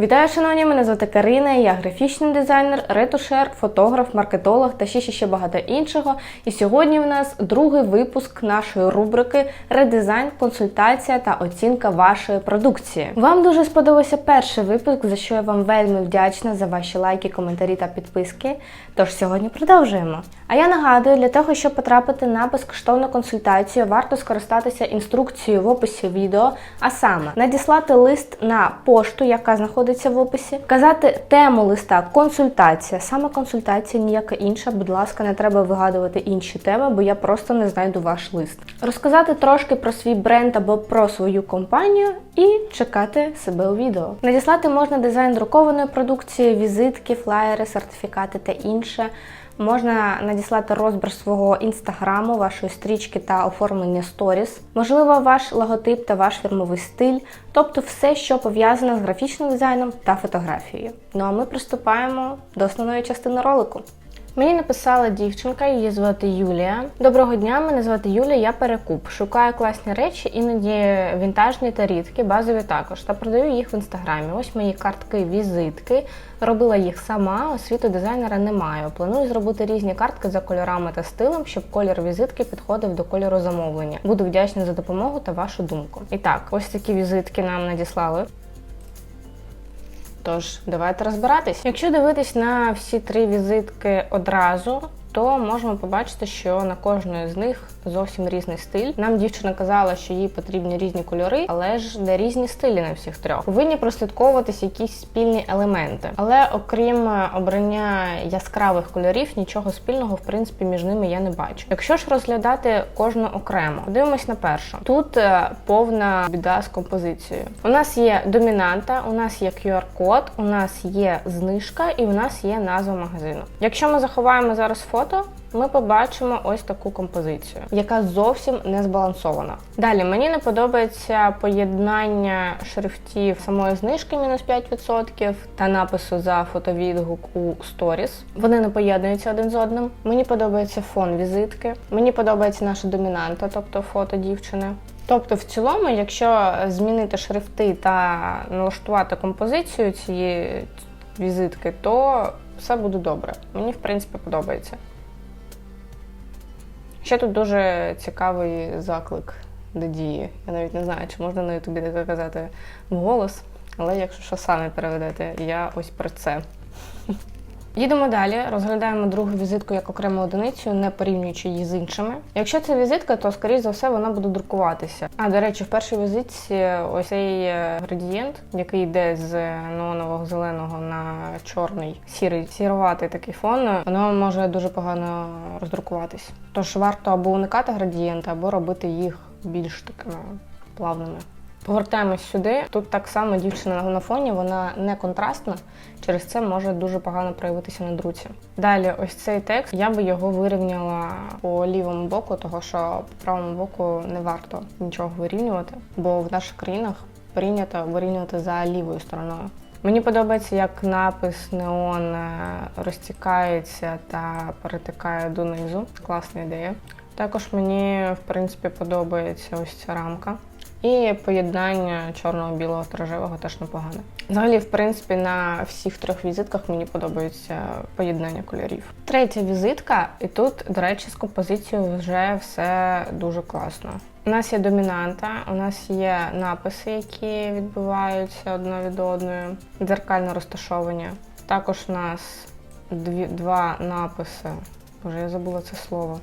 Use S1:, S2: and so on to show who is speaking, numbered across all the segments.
S1: Вітаю, шановні! Мене звати Карина. Я графічний дизайнер, ретушер, фотограф, маркетолог та ще ще багато іншого. І сьогодні в нас другий випуск нашої рубрики Редизайн, консультація та оцінка вашої продукції. Вам дуже сподобався перший випуск, за що я вам вельми вдячна за ваші лайки, коментарі та підписки. Тож сьогодні продовжуємо. А я нагадую, для того, щоб потрапити на безкоштовну консультацію, варто скористатися інструкцією в описі відео, а саме надіслати лист на пошту, яка знаходиться в описі, вказати тему листа консультація, саме консультація, ніяка інша. Будь ласка, не треба вигадувати інші теми, бо я просто не знайду ваш лист. Розказати трошки про свій бренд або про свою компанію і чекати себе у відео. Надіслати можна дизайн друкованої продукції, візитки, флаєри, сертифікати та інше. Можна надіслати розбір свого інстаграму, вашої стрічки та оформлення сторіс, можливо, ваш логотип та ваш фірмовий стиль, тобто все, що пов'язане з графічним дизайном та фотографією. Ну а ми приступаємо до основної частини ролику. Мені написала дівчинка, її звати Юлія. Доброго дня, мене звати Юлія, я перекуп. Шукаю класні речі, іноді вінтажні та рідкі, базові також. Та продаю їх в інстаграмі. Ось мої картки, візитки. Робила їх сама, освіту дизайнера не маю. Планую зробити різні картки за кольорами та стилем, щоб колір візитки підходив до кольору замовлення. Буду вдячна за допомогу та вашу думку. І так, ось такі візитки нам надіслали. Тож, давайте розбиратись. Якщо дивитись на всі три візитки одразу, то можемо побачити, що на кожної з них зовсім різний стиль. Нам дівчина казала, що їй потрібні різні кольори, але ж де різні стилі на всіх трьох. Повинні прослідковуватись якісь спільні елементи. Але окрім обрання яскравих кольорів, нічого спільного в принципі між ними я не бачу. Якщо ж розглядати кожну окремо, подивимось на першу. Тут е, повна біда з композицією. У нас є домінанта, у нас є QR-код, у нас є знижка і у нас є назва магазину. Якщо ми заховаємо зараз фото, ми побачимо ось таку композицію, яка зовсім не збалансована. Далі мені не подобається поєднання шрифтів самої знижки мінус 5% та напису за фотовідгук у сторіс. Вони не поєднуються один з одним. Мені подобається фон візитки. Мені подобається наша домінанта, тобто фото дівчини. Тобто, в цілому, якщо змінити шрифти та налаштувати композицію цієї візитки, то все буде добре. Мені, в принципі, подобається. Ще тут дуже цікавий заклик до дії. Я навіть не знаю, чи можна на Ютубі таке казати вголос, але якщо що самі переведете, я ось про це. Їдемо далі, розглядаємо другу візитку як окрему одиницю, не порівнюючи її з іншими. Якщо це візитка, то скоріш за все вона буде друкуватися. А до речі, в першій візитці ось цей е, градієнт, який йде з неонового зеленого на чорний, сірий, сіроватий такий фон, воно може дуже погано роздрукуватись. Тож варто або уникати градієнта, або робити їх більш такими плавними. Повертаємось сюди. Тут так само дівчина на фоні, вона не контрастна, через це може дуже погано проявитися на друці. Далі, ось цей текст, я би його вирівняла по лівому боку, того що по правому боку не варто нічого вирівнювати, бо в наших країнах прийнято вирівнювати за лівою стороною. Мені подобається, як напис неон е, розтікається та перетикає донизу. Класна ідея. Також мені, в принципі, подобається ось ця рамка. І поєднання чорного, білого та рожевого теж непогане. Взагалі, в принципі, на всіх трьох візитках мені подобається поєднання кольорів. Третя візитка, і тут, до речі, з композицією вже все дуже класно. У нас є домінанта, у нас є написи, які відбиваються одна від одної, дзеркально розташовані. Також у нас дві, два написи. Боже, я забула це слово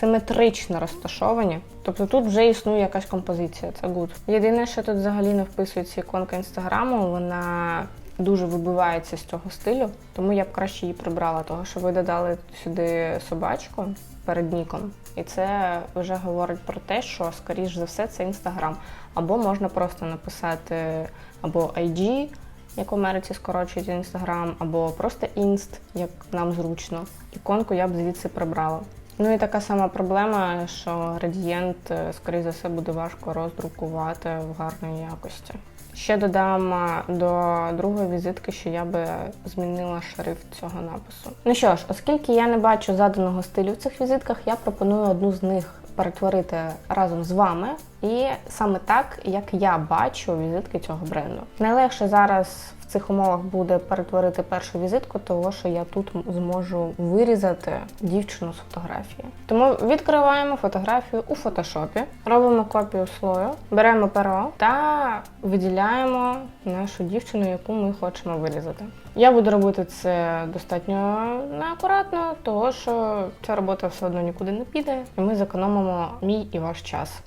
S1: симетрично розташовані. Тобто тут вже існує якась композиція, це гуд. Єдине, що тут взагалі не вписується іконка інстаграму, вона дуже вибивається з цього стилю, тому я б краще її прибрала, того що ви додали сюди собачку перед ніком. І це вже говорить про те, що, скоріш за все, це інстаграм. Або можна просто написати або IG, як в Америці скорочують інстаграм, або просто інст, як нам зручно. Іконку я б звідси прибрала. Ну і така сама проблема, що градієнт, скоріш за все, буде важко роздрукувати в гарній якості. Ще додам до другої візитки, що я би змінила шрифт цього напису. Ну що ж, оскільки я не бачу заданого стилю в цих візитках, я пропоную одну з них перетворити разом з вами І саме так, як я бачу візитки цього бренду. Найлегше зараз в цих умовах буде перетворити першу візитку, того що я тут зможу вирізати дівчину з фотографії. Тому відкриваємо фотографію у фотошопі, робимо копію слою, беремо перо та виділяємо нашу дівчину, яку ми хочемо вирізати. Я буду робити це достатньо неакуратно, того що ця робота все одно нікуди не піде, і ми зекономимо мій і ваш час.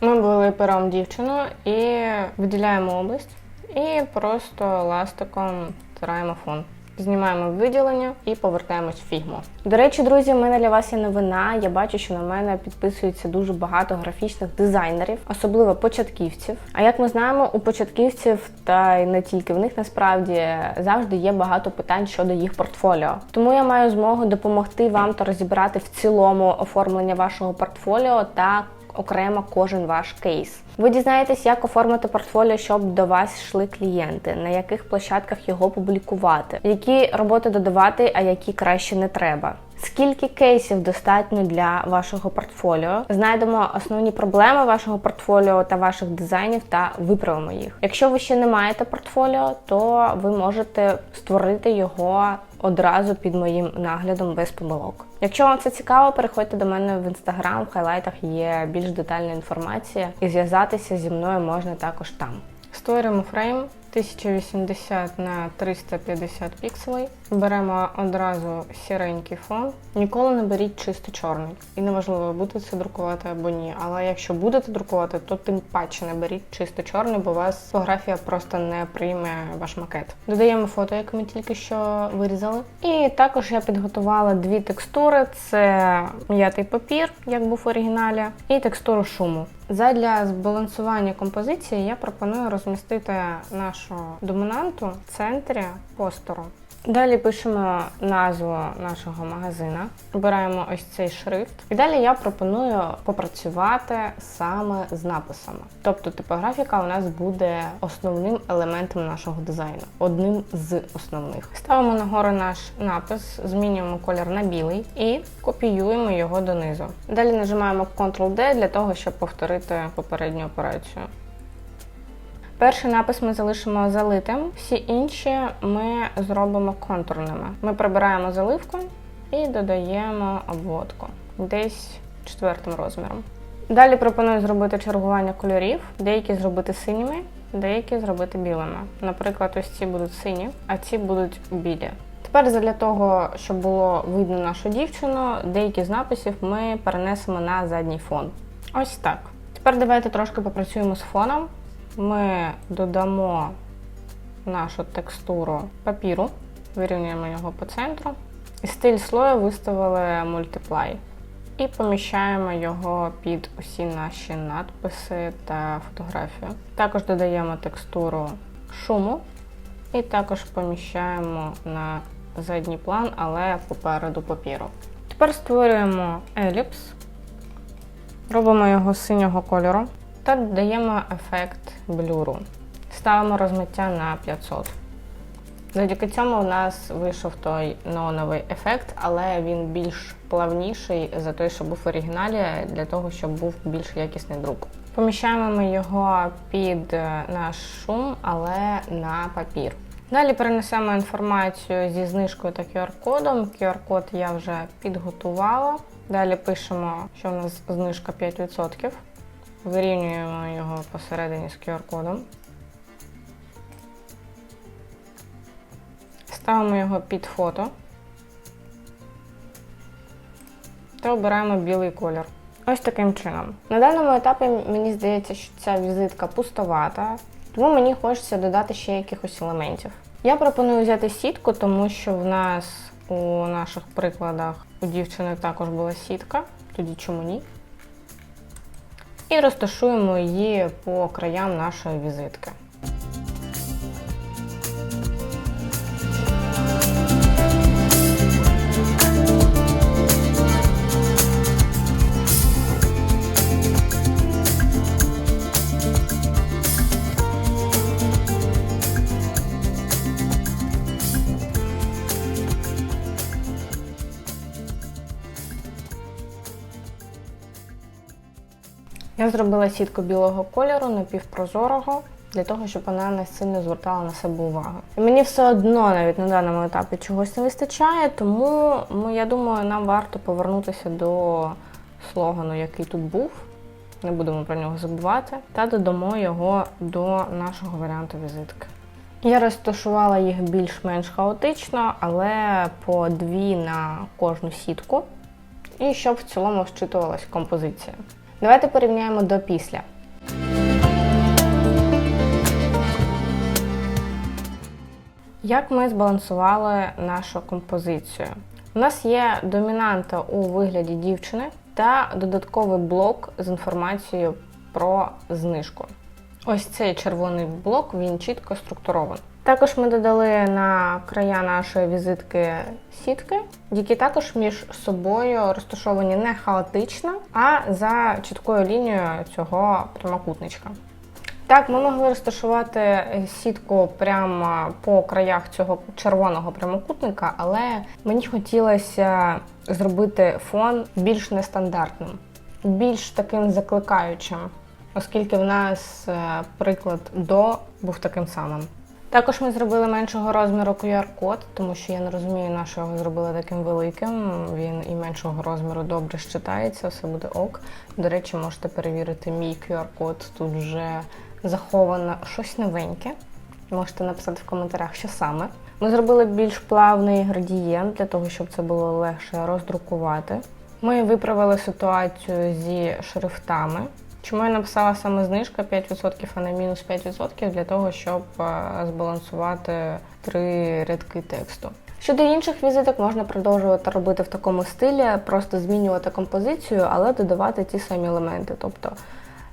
S1: Ми були пером дівчину і виділяємо область і просто ластиком стираємо фон. Знімаємо виділення і повертаємось в фігму. До речі, друзі, в мене для вас є новина. Я бачу, що на мене підписується дуже багато графічних дизайнерів, особливо початківців. А як ми знаємо, у початківців та й не тільки в них насправді завжди є багато питань щодо їх портфоліо. Тому я маю змогу допомогти вам та розібрати в цілому оформлення вашого портфоліо та окремо кожен ваш кейс. Ви дізнаєтесь, як оформити портфоліо, щоб до вас йшли клієнти, на яких площадках його публікувати, які роботи додавати, а які краще не треба. Скільки кейсів достатньо для вашого портфоліо? Знайдемо основні проблеми вашого портфоліо та ваших дизайнів та виправимо їх. Якщо ви ще не маєте портфоліо, то ви можете створити його одразу під моїм наглядом без помилок. Якщо вам це цікаво, переходьте до мене в інстаграм, в хайлайтах є більш детальна інформація, і зв'язатися зі мною можна також там. Створюємо фрейм 1080 на 350 пікселей. Беремо одразу сіренький фон. Ніколи не беріть чисто чорний. І неважливо, будете це друкувати або ні. Але якщо будете друкувати, то тим паче не беріть чисто чорний, бо у вас фотографія просто не прийме ваш макет. Додаємо фото, яке ми тільки що вирізали. І також я підготувала дві текстури: це м'ятий папір, як був в оригіналі, і текстуру шуму. Задля збалансування композиції я пропоную розмістити нашу домінанту в центрі постеру. Далі пишемо назву нашого магазина, обираємо ось цей шрифт. І далі я пропоную попрацювати саме з написами. Тобто типографіка у нас буде основним елементом нашого дизайну, одним з основних. Ставимо нагору наш напис, змінюємо колір на білий і копіюємо його донизу. Далі нажимаємо Ctrl-D для того, щоб повторити попередню операцію. Перший напис ми залишимо залитим, всі інші ми зробимо контурними. Ми прибираємо заливку і додаємо обводку десь четвертим розміром. Далі пропоную зробити чергування кольорів, деякі зробити синіми, деякі зробити білими. Наприклад, ось ці будуть сині, а ці будуть білі. Тепер для того, щоб було видно нашу дівчину, деякі з написів ми перенесемо на задній фон. Ось так. Тепер давайте трошки попрацюємо з фоном ми додамо нашу текстуру папіру, вирівнюємо його по центру. І стиль слою виставили Multiply. І поміщаємо його під усі наші надписи та фотографію. Також додаємо текстуру шуму і також поміщаємо на задній план, але попереду папіру. Тепер створюємо еліпс, робимо його синього кольору та додаємо ефект блюру. Ставимо розмиття на 500. Завдяки цьому у нас вийшов той неоновий ефект, але він більш плавніший за той, що був в оригіналі, для того, щоб був більш якісний друк. Поміщаємо ми його під е, наш шум, але на папір. Далі перенесемо інформацію зі знижкою та QR-кодом. QR-код я вже підготувала. Далі пишемо, що у нас знижка 5%. Вирівнюємо його посередині з QR-кодом. Ставимо його під фото та обираємо білий колір. Ось таким чином. На даному етапі мені здається, що ця візитка пустовата, тому мені хочеться додати ще якихось елементів. Я пропоную взяти сітку, тому що в нас у наших прикладах у дівчини також була сітка, тоді чому ні? І розташуємо її по краям нашої візитки. Я зробила сітку білого кольору напівпрозорого. Для того, щоб вона не сильно звертала на себе увагу. І мені все одно навіть на даному етапі чогось не вистачає, тому ну, я думаю, нам варто повернутися до слогану, який тут був. Не будемо про нього забувати, та додамо його до нашого варіанту візитки. Я розташувала їх більш-менш хаотично, але по дві на кожну сітку, і щоб в цілому вчитувалась композиція. Давайте порівняємо до після. Як ми збалансували нашу композицію? У нас є домінанта у вигляді дівчини та додатковий блок з інформацією про знижку. Ось цей червоний блок він чітко структурований. Також ми додали на края нашої візитки сітки, які також між собою розташовані не хаотично, а за чіткою лінією цього прямокутничка. Так, ми могли розташувати сітку прямо по краях цього червоного прямокутника, але мені хотілося зробити фон більш нестандартним, більш таким закликаючим, оскільки в нас е, приклад до був таким самим. Також ми зробили меншого розміру QR-код, тому що я не розумію, на що його зробили таким великим. Він і меншого розміру добре щитається, все буде ок. До речі, можете перевірити мій QR-код. Тут вже заховано щось новеньке. Можете написати в коментарях, що саме. Ми зробили більш плавний градієнт для того, щоб це було легше роздрукувати. Ми виправили ситуацію зі шрифтами. Чому я написала саме знижка 5%, а не мінус 5%? Для того, щоб е, збалансувати три рядки тексту. Щодо інших візиток, можна продовжувати робити в такому стилі, просто змінювати композицію, але додавати ті самі елементи. Тобто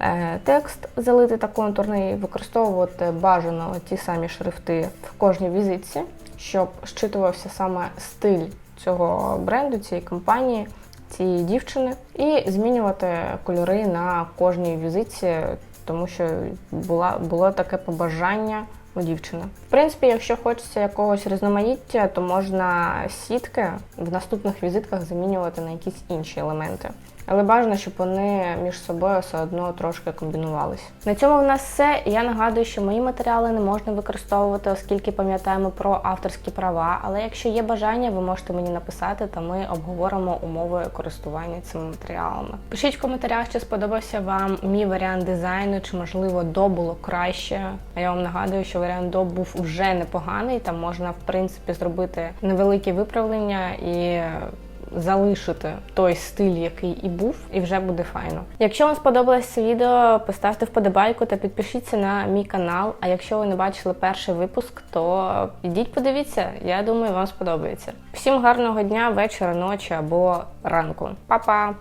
S1: е, текст залити та контурний, використовувати бажано ті самі шрифти в кожній візитці, щоб щитувався саме стиль цього бренду, цієї компанії цієї дівчини, і змінювати кольори на кожній візитці, тому що була, було таке побажання у дівчини. В принципі, якщо хочеться якогось різноманіття, то можна сітки в наступних візитках замінювати на якісь інші елементи. Але бажано, щоб вони між собою все одно трошки комбінувались. На цьому в нас все. Я нагадую, що мої матеріали не можна використовувати, оскільки пам'ятаємо про авторські права. Але якщо є бажання, ви можете мені написати, та ми обговоримо умови користування цими матеріалами. Пишіть в коментарях, чи сподобався вам мій варіант дизайну, чи можливо до було краще. А я вам нагадую, що варіант до був вже непоганий. Там можна в принципі зробити невеликі виправлення і залишити той стиль, який і був, і вже буде файно. Якщо вам сподобалось це відео, поставте вподобайку та підпишіться на мій канал. А якщо ви не бачили перший випуск, то йдіть подивіться. Я думаю, вам сподобається. Всім гарного дня, вечора, ночі або ранку. Па-па!